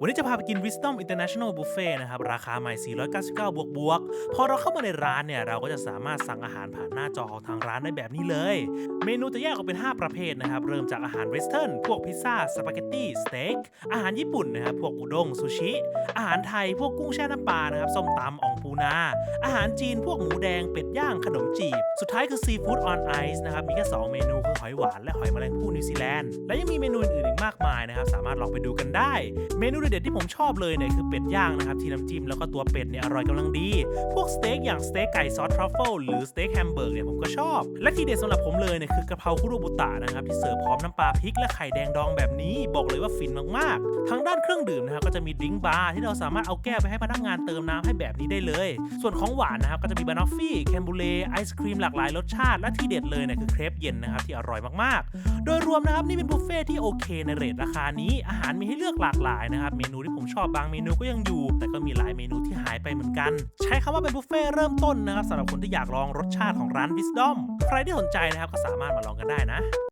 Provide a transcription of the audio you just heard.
วันนี้จะพาไปกิน Wisdom International Buffet นะครับ ราคาใหม่ 499 บวกบวก พอเราเข้ามาในร้านเนี่ย เราก็จะสามารถสั่งอาหารผ่านหน้าจอของทางร้านได้แบบนี้เลย เมนูจะแยกออกเป็น 5 ประเภทนะครับ เริ่มจากอาหารเวสเทิร์น พวกพิซซ่า สปาเกตตี้ สเต็ก อาหารญี่ปุ่นนะครับ พวกอุด้ง ซูชิ อาหารไทย พวกกุ้งแช่น้ำปลา นะครับ ส้มตำอ่องปูนา อาหารจีน พวกหมูแดง เป็ดย่าง ขนมจีบ สุดท้ายคือซีฟู้ดออนไอซ์นะครับ มีแค่ 2 เมนูคือหอยหวานและหอยแมลงภู่นิวซีแลนด์ และยังมีเมนูอื่นๆอีกมากมายนะครับ สามารถลองไปดูกันได้ เมนูเด็ดที่ผมชอบเลยเนี่ยคือเป็ดย่างนะครับที่น้ำจิ้มแล้วก็ตัวเป็ดเนี่ยอร่อยกำลังดี พวกสเต็กอย่างสเต็กไก่ซอสทรัฟเฟิลหรือสเต็กแฮมเบอร์กเนี่ยผมก็ชอบ และที่เด็ดสำหรับผมเลยเนี่ยคือกะเพราคุโรบุตะนะครับที่เสิร์ฟพร้อมน้ำปลาพริกและไข่แดงดองแบบนี้ บอกเลยว่าฟินมากๆ ทางด้านเครื่องดื่มนะครับก็จะมีดริงบาร์ที่เราสามารถเอาแก้วไปให้พนักงานเติมน้ำให้แบบนี้ได้เลย ส่วนของหวานนะครับก็จะมีบานอฟฟี่แคมบูเล่ไอศครีมหลากหลายรสชาติและที่เด็ดเลยเนี่ยคือเครปเย็นนะครับที่อร่อยมากๆ โดยรวมนะครับนี่เป็นบุฟเฟ่ที่โอเคในเรทราคานี้ อาหารมีให้เลือกหลากหลายนะครับเมนูที่ผมชอบบางเมนูก็ยังอยู่ แต่ก็มีหลายเมนูที่หายไปเหมือนกัน ใช้คำว่าเป็นบุฟเฟ่เริ่มต้นนะครับสำหรับคนที่อยากลองรสชาติของร้าน Wisdom ใครที่สนใจนะครับก็สามารถมาลองกันได้นะ